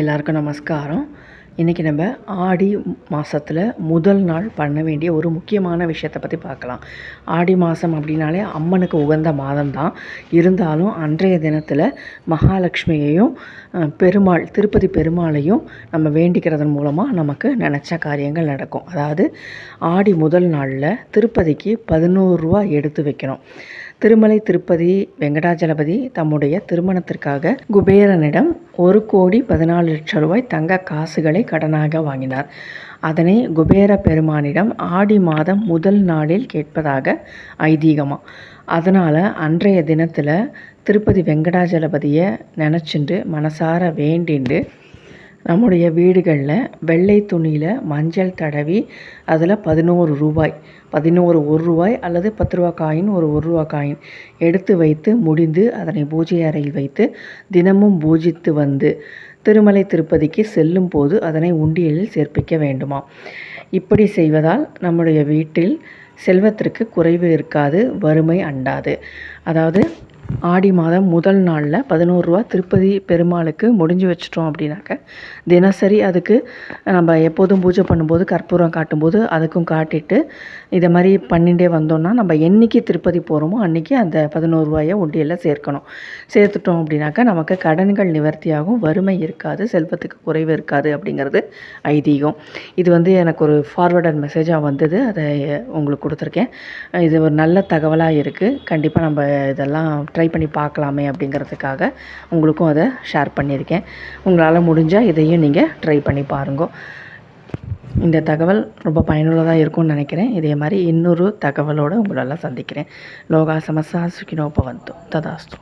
எல்லாருக்கும் நமஸ்காரம். இன்றைக்கி நம்ம ஆடி மாதத்தில் முதல் நாள் பண்ண வேண்டிய ஒரு முக்கியமான விஷயத்தை பற்றி பார்க்கலாம். ஆடி மாதம் அப்படின்னாலே அம்மனுக்கு உகந்த மாதம் தான் இருந்தாலும் அன்றைய தினத்தில் மகாலட்சுமியையும் பெருமாள் திருப்பதி பெருமாளையும் நம்ம வேண்டிக்கிறதன் மூலமாக நமக்கு நினச்ச காரியங்கள் நடக்கும். அதாவது ஆடி முதல் நாளில் திருப்பதிக்கு பதினோரு ரூபா எடுத்து வைக்கணும். திருமலை திருப்பதி வெங்கடாஜலபதி தம்முடைய திருமணத்திற்காக குபேரனிடம் ஒரு கோடி பதினாலு லட்சம் ரூபாய் தங்க காசுகளை கடனாக வாங்கினார். அதனை குபேர பெருமானிடம் ஆடி மாதம் முதல் நாளில் கேட்பதாக ஐதீகமாக அதனால் அன்றைய தினத்தில் திருப்பதி வெங்கடாஜலபதியை நினச்சிண்டு மனசார வேண்டிண்டு நம்முடைய வீடுகளில் வெள்ளை துணியில் மஞ்சள் தடவி அதில் பதினோரு ரூபாய் பதினோரு ஒரு ரூபாய் அல்லது பத்து ரூபா காயின் ஒரு ஒரு ரூபா காயின் எடுத்து வைத்து முடிந்து அதனை பூஜை அறையில் வைத்து தினமும் பூஜித்து வந்து திருமலை திருப்பதிக்கு செல்லும் போது அதனை உண்டியலில் சேர்ப்பிக்க வேண்டுமா இப்படி செய்வதால் நம்முடைய வீட்டில் செல்வத்திற்கு குறைவு இருக்காது வறுமை அண்டாது. அதாவது ஆடி மாதம் முதல் நாளில் பதினோருவா திருப்பதி பெருமாளுக்கு முடிஞ்சு வச்சிட்டோம் அப்படின்னாக்க தினசரி அதுக்கு நம்ம எப்போதும் பூஜை பண்ணும்போது கற்பூரம் காட்டும்போது அதுக்கும் காட்டிட்டு இதை மாதிரி பண்ணிகிட்டே வந்தோம்னா நம்ம என்னைக்கு திருப்பதி போகிறோமோ அன்றைக்கி அந்த பதினோரு ரூபாயை உண்டியலில் சேர்க்கணும். சேர்த்துட்டோம் அப்படின்னாக்கா நமக்கு கடன்கள் நிவர்த்தியாகும் வறுமை இருக்காது செல்வத்துக்கு குறைவு இருக்காது அப்படிங்கிறது ஐதீகம். இது வந்து எனக்கு ஒரு ஃபார்வர்டட் மெசேஜாக வந்தது அதை உங்களுக்கு கொடுத்துருக்கேன். இது ஒரு நல்ல தகவலாக இருக்குது கண்டிப்பாக நம்ம இதெல்லாம் ட்ரை பண்ணி பார்க்கலாமே அப்படிங்கிறதுக்காக உங்களுக்கும் அதை ஷேர் பண்ணியிருக்கேன். உங்களால் முடிஞ்சால் இதையும் நீங்கள் ட்ரை பண்ணி பாருங்க. இந்த தகவல் ரொம்ப பயனுள்ளதாக இருக்கும்னு நினைக்கிறேன். இதே மாதிரி இன்னொரு தகவலோடு உங்களெல்லாம் சந்திக்கிறேன். லோகா சமசா சுகினோபவந்தோ ததாஸ்தோ.